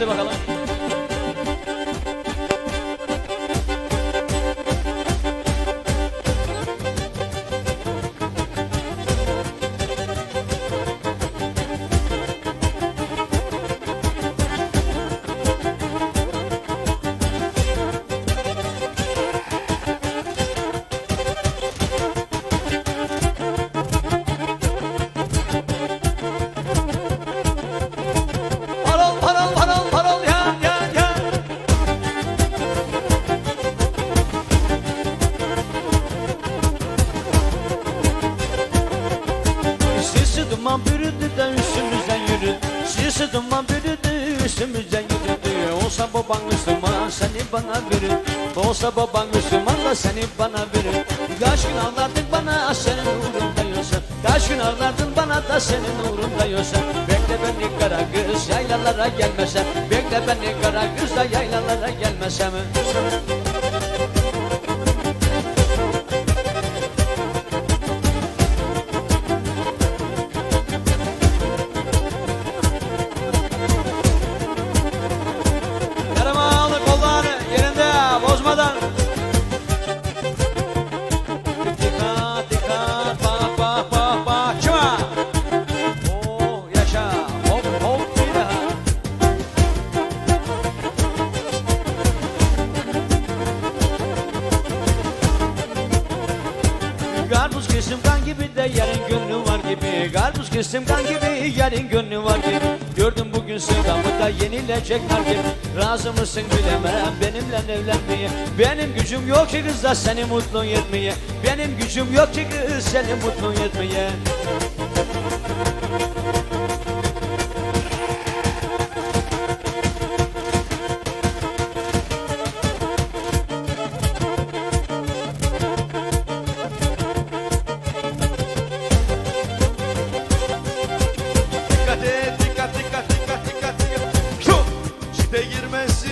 Hadi bakalım. Duman bürüdü de üstümüzden yürüdü Sisi duman bürüdü üstümüzden yürüdü Olsa baban Müslüman seni bana verir Olsa baban Müslüman da seni bana verir Kaç gün ağlardın bana senin uğrunda yoksa. Kaç gün ağlardın bana da senin uğrunda yoksa. Bekle beni kara kız yaylalara gelmesem Bekle beni Karpuz kesim kan gibi de yarın gönlü var gibi. Karpuz kesim kan gibi yarın gönlü var gibi. Gördüm bugün sevdamı da yenilecek nar gibi. Razı mısın bilemem benimle evlenmeye. Benim gücüm yok ki kız da seni mutlu etmeye. Benim gücüm yok ki kız seni mutlu etmeye çite girmesin.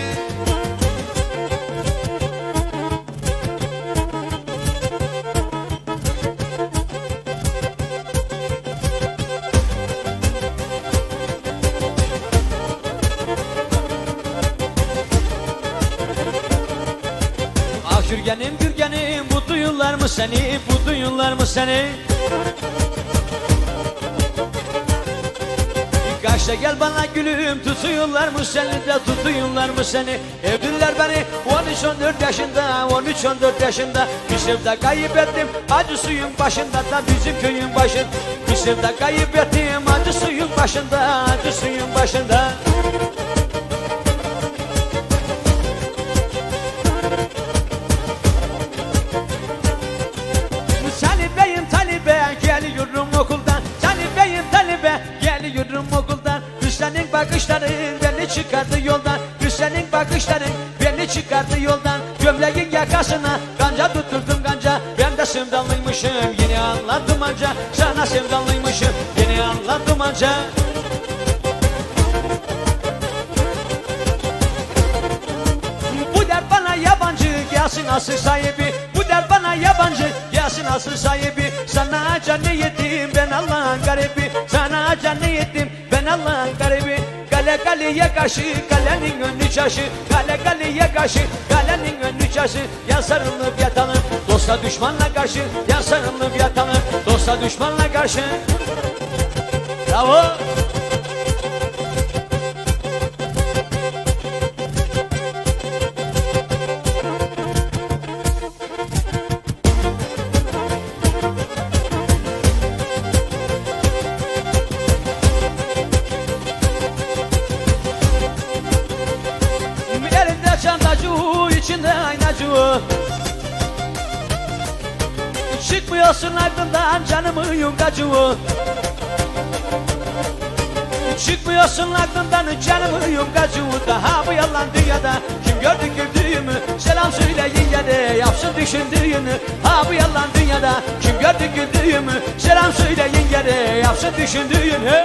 Ah Gürgenim Gürgenim mutlu yıllar mı seni mutlu yıllar mı seni Kaçta gel bana gülüm tutuyorlar mı seni de tutuyorlar mı seni? Evliler beni 13-14 yaşında 13-14 yaşında. Sevda kaybettim acı suyun başında da bizim köyün Bir sevda kaybettim acı suyun başında acı suyun başında çıkardı yoldan Hüsnü'nün bakışları beni çıkardı yoldan. Gömleğin yakasına kanca tutturdum kanca. Ben de sevdalıymışım yine anladım anca. Sana sevdalıymışım yine anladım anca. Bu dert bana yabancı gelsin asıl sahibi. Bu dert bana yabancı gelsin asıl sahibi. Sana canı yedim ben Allah'ın garibi. Sana canı yedim ben Allah'ın garibi Kale kaleye karşı kalenin önü çarşı. Kale kaleye karşı kalenin önü çarşı. Yan sarılıp yatalım dosta düşmanla karşı. Yan sarılıp yatalım dosta düşmanla karşı. Bravo içinde aynacı Çıkmıyorsun aklımdan canımı yungacı Çıkmıyorsun aklımdan canımı yungacı Daha bu yalan dünyada kim gördü güldüğümü? Selam söyleyin ya de yapsın düşündüğünü Ha bu yalan dünyada kim gördü güldüğümü? Selam söyleyin ya de yapsın düşündüğünü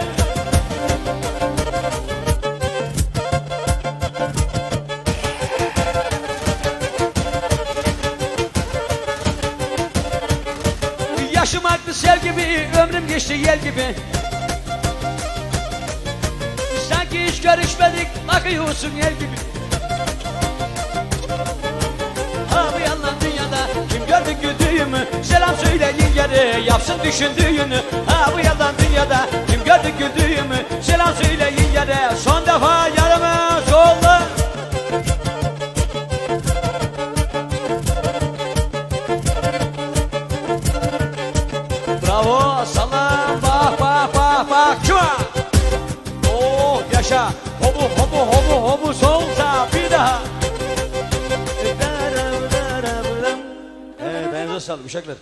Yaşım aktı sel gibi, ömrüm geçti yel gibi. Sanki ki hiç görüşmedik bakıyorsun yer gibi. Ha bu yalan dünyada kim gördü güldüğümü Selam söyleyin yere yapsın düşündüğünü. Ha bu yalan dünyada صلي